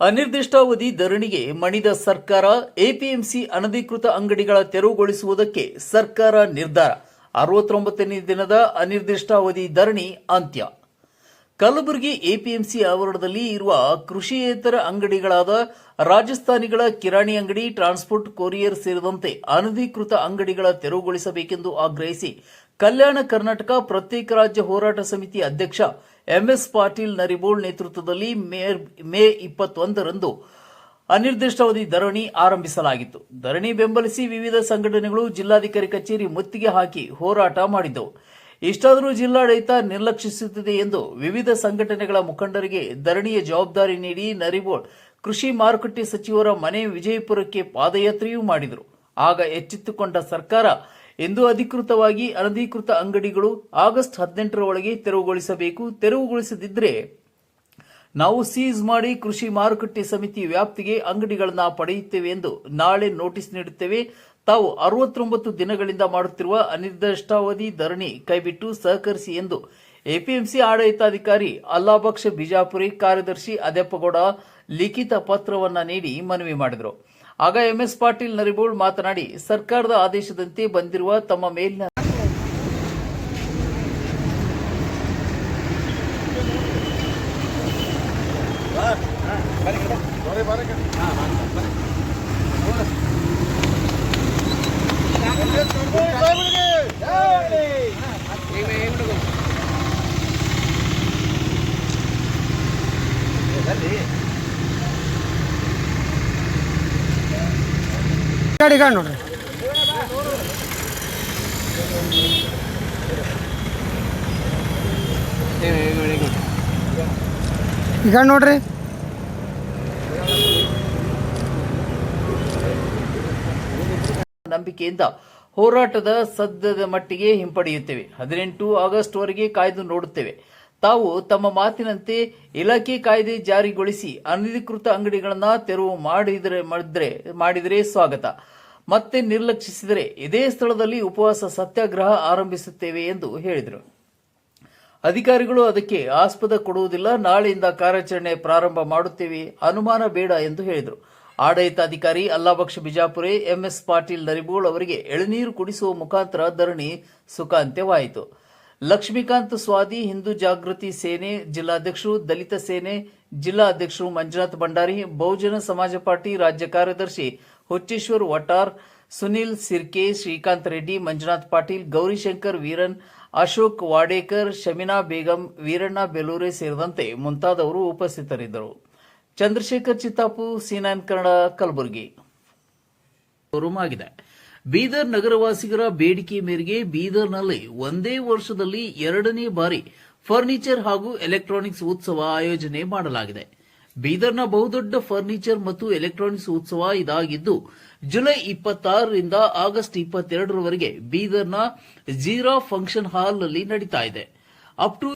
ಅನಿರ್ದಿಷ್ಟಾವಧಿ ಧರಣಿಗೆ ಮಣಿದ ಸರ್ಕಾರ ಎಪಿಎಂಸಿ ಅನಧಿಕೃತ ಅಂಗಡಿಗಳ ತೆರವುಗೊಳಿಸುವುದಕ್ಕೆ ಸರ್ಕಾರ ನಿರ್ಧಾರ. ಅರವತ್ತೊಂಬತ್ತನೇ ದಿನದ ಅನಿರ್ದಿಷ್ಟಾವಧಿ ಧರಣಿ ಅಂತ್ಯ. ಕಲಬುರಗಿ ಎಪಿಎಂಸಿ ಆವರಣದಲ್ಲಿ ಇರುವ ಕೃಷಿಯೇತರ ಅಂಗಡಿಗಳಾದ ರಾಜಸ್ಥಾನಿಗಳ ಕಿರಾಣಿ ಅಂಗಡಿ, ಟ್ರಾನ್ಸ್ಪೋರ್ಟ್ ಕೊರಿಯರ್ ಸೇರಿದಂತೆ ಅನಧಿಕೃತ ಅಂಗಡಿಗಳ ತೆರವುಗೊಳಿಸಬೇಕೆಂದು ಆಗ್ರಹಿಸಿ ಕಲ್ಯಾಣ ಕರ್ನಾಟಕ ಪ್ರತ್ಯೇಕ ರಾಜ್ಯ ಹೋರಾಟ ಸಮಿತಿ ಅಧ್ಯಕ್ಷ ಎಂಎಸ್ ಪಾಟೀಲ್ ನರಿಬೋಳ್ ನೇತೃತ್ವದಲ್ಲಿ ಮೇ- ಇಪ್ಪತ್ತೊಂದರಂದು ಅನಿರ್ದಿಷ್ಟಾವಧಿ ಧರಣಿ ಆರಂಭಿಸಲಾಗಿತ್ತು. ಧರಣಿ ಬೆಂಬಲಿಸಿ ವಿವಿಧ ಸಂಘಟನೆಗಳು ಜಿಲ್ಲಾಧಿಕಾರಿ ಕಚೇರಿ ಮುತ್ತಿಗೆ ಹಾಕಿ ಹೋರಾಟ ಮಾಡಿದ್ದವು. ಇಷ್ಟಾದರೂ ಜಿಲ್ಲಾಡಳಿತ ನಿರ್ಲಕ್ಷಿಸುತ್ತಿದೆ ಎಂದು ವಿವಿಧ ಸಂಘಟನೆಗಳ ಮುಖಂಡರಿಗೆ ಧರಣಿಯ ಜವಾಬ್ದಾರಿ ನೀಡಿ ನರಿಬೋಳ್ ಕೃಷಿ ಮಾರುಕಟ್ಟೆ ಸಚಿವರ ಮನೆ ವಿಜಯಪುರಕ್ಕೆ ಪಾದಯಾತ್ರೆಯೂ ಮಾಡಿದರು. ಆಗ ಎಚ್ಚೆತ್ತುಕೊಂಡ ಸರ್ಕಾರ ಎಂದು ಅಧಿಕೃತವಾಗಿ ಅನಧಿಕೃತ ಅಂಗಡಿಗಳು ಆಗಸ್ಟ್ ಹದಿನೆಂಟರ ಒಳಗೆ ತೆರವುಗೊಳಿಸಬೇಕು. ತೆರವುಗೊಳಿಸದಿದ್ದರೆ ನಾವು ಸೀಸ್ ಮಾಡಿ ಕೃಷಿ ಮಾರುಕಟ್ಟೆ ಸಮಿತಿ ವ್ಯಾಪ್ತಿಗೆ ಅಂಗಡಿಗಳನ್ನು ಪಡೆಯುತ್ತೇವೆ ಎಂದು ನಾಳೆ ನೋಟಿಸ್ ನೀಡುತ್ತೇವೆ. ತಾವು ಅರವತ್ತೊಂಬತ್ತು ದಿನಗಳಿಂದ ಮಾಡುತ್ತಿರುವ ಅನಿರ್ದಿಷ್ಟಾವಧಿ ಧರಣಿ ಕೈಬಿಟ್ಟು ಸಹಕರಿಸಿ ಎಂದು ಎಪಿಎಂಸಿ ಆಡಳಿತಾಧಿಕಾರಿ ಅಲ್ಲಾಬಕ್ಷ ಬಿಜಾಪುರಿ ಕಾರ್ಯದರ್ಶಿ ಅದೇಪ್ಪಗೌಡ ಲಿಖಿತ ಪತ್ರವನ್ನ ನೀಡಿ ಮನವಿ ಮಾಡಿದರು. ಆಗ ಎಂಎಸ್ ಪಾಟೀಲ್ ನರಿಬೋಳ್ ಮಾತನಾಡಿ, ಸರ್ಕಾರದ ಆದೇಶದಂತೆ ಬಂದಿರುವ ತಮ್ಮ ಮೇಲಿನ ಗಾಡಿ ಗಾಡಿ ನೋಡ್ರಿ ಈಗ ನೋಡ್ರಿ. ನಂಬಿಕೆಯಿಂದ ಹೋರಾಟದ ಸದ್ಯದ ಮಟ್ಟಿಗೆ ಹಿಂಪಡೆಯುತ್ತೇವೆ. ಹದಿನೆಂಟು ಆಗಸ್ಟ್ ವರೆಗೆ ಕಾಯ್ದು ನೋಡುತ್ತೇವೆ. ತಾವು ತಮ್ಮ ಮಾತಿನಂತೆ ಇಲಾಖೆ ಕಾಯ್ದೆ ಜಾರಿಗೊಳಿಸಿ ಅನಧಿಕೃತ ಅಂಗಡಿಗಳನ್ನ ತೆರವು ಮಾಡಿದರೆ ಮಾಡಿದ್ರೆ, ಮಾಡಿದರೆ ಸ್ವಾಗತ. ಮತ್ತೆ ನಿರ್ಲಕ್ಷಿಸಿದರೆ ಇದೇ ಸ್ಥಳದಲ್ಲಿ ಉಪವಾಸ ಸತ್ಯಾಗ್ರಹ ಆರಂಭಿಸುತ್ತೇವೆ ಎಂದು ಹೇಳಿದರು. ಅಧಿಕಾರಿಗಳು ಅದಕ್ಕೆ ಆಸ್ಪದ ಕೊಡುವುದಿಲ್ಲ. ನಾಳೆಯಿಂದ ಕಾರ್ಯಾಚರಣೆ ಪ್ರಾರಂಭ ಮಾಡುತ್ತೇವೆ. ಅನುಮಾನ ಬೇಡ ಎಂದು ಹೇಳಿದರು. ಆಡಳಿತಾಧಿಕಾರಿ ಅಲ್ಲಾಬಕ್ಷ ಬಿಜಾಪುರಿ ಎಂಎಸ್ ಪಾಟೀಲ್ ನರಿಬೋಳ್ ಅವರಿಗೆ ಎಳನೀರು ಕುಡಿಸುವ ಮುಖಾಂತರ ಧರಣಿ ಸುಖಾಂತ್ಯವಾಯಿತು. ಲಕ್ಷ್ಮೀಕಾಂತ್ ಸ್ವಾದಿ, ಹಿಂದೂ ಜಾಗೃತಿ ಸೇನೆ ಜಿಲ್ಲಾಧ್ಯಕ್ಷರು, ದಲಿತ ಸೇನೆ ಜಿಲ್ಲಾ ಅಧ್ಯಕ್ಷರು ಮಂಜುನಾಥ್ ಭಂಡಾರಿ, ಬಹುಜನ ಸಮಾಜ ಪಾರ್ಟಿ ರಾಜ್ಯ ಕಾರ್ಯದರ್ಶಿ ಹುಚ್ಚೇಶ್ವರ್ ವಟಾರ್, ಸುನಿಲ್ ಸಿರ್ಕೆ, ಶ್ರೀಕಾಂತ್ ರೆಡ್ಡಿ, ಮಂಜುನಾಥ್ ಪಾಟೀಲ್, ಗೌರಿಶಂಕರ್ ವೀರನ್, ಅಶೋಕ್ ವಾಡೇಕರ್, ಶಮಿನಾ ಬೇಗಂ, ವೀರಣ್ಣ ಬೆಲೂರೆ ಸೇರಿದಂತೆ ಮುಂತಾದವರು ಉಪಸ್ಥಿತರಿದ್ದರು. ಚಂದ್ರಶೇಖರ್ ಚಿತ್ತಾಪು, ಸಿನಾನ್ ಕನ್ನಡ, ಕಲಬುರಗಿ. ಬೀದರ್ ನಗರವಾಸಿಗರ ಬೇಡಿಕೆ ಮೇರೆಗೆ ಬೀದರ್ನಲ್ಲಿ ಒಂದೇ ವರ್ಷದಲ್ಲಿ ಎರಡನೇ ಬಾರಿ ಫರ್ನಿಚರ್ ಹಾಗೂ ಎಲೆಕ್ಟ್ರಾನಿಕ್ಸ್ ಉತ್ಸವ ಆಯೋಜನೆ ಮಾಡಲಾಗಿದೆ. ಬೀದರ್ನ ಬಹುದೊಡ್ಡ ಫರ್ನಿಚರ್ ಮತ್ತು ಎಲೆಕ್ಟ್ರಾನಿಕ್ಸ್ ಉತ್ಸವ ಇದಾಗಿದ್ದು, ಜುಲೈ ಇಪ್ಪತ್ತಾರರಿಂದ ಆಗಸ್ಟ್ ಇಪ್ಪತ್ತೆರಡರವರೆಗೆ ಬೀದರ್ನ ಜೀರಾ ಫಂಕ್ಷನ್ ಹಾಲ್ನಲ್ಲಿ ನಡೀತಾ ಇದೆ. Up to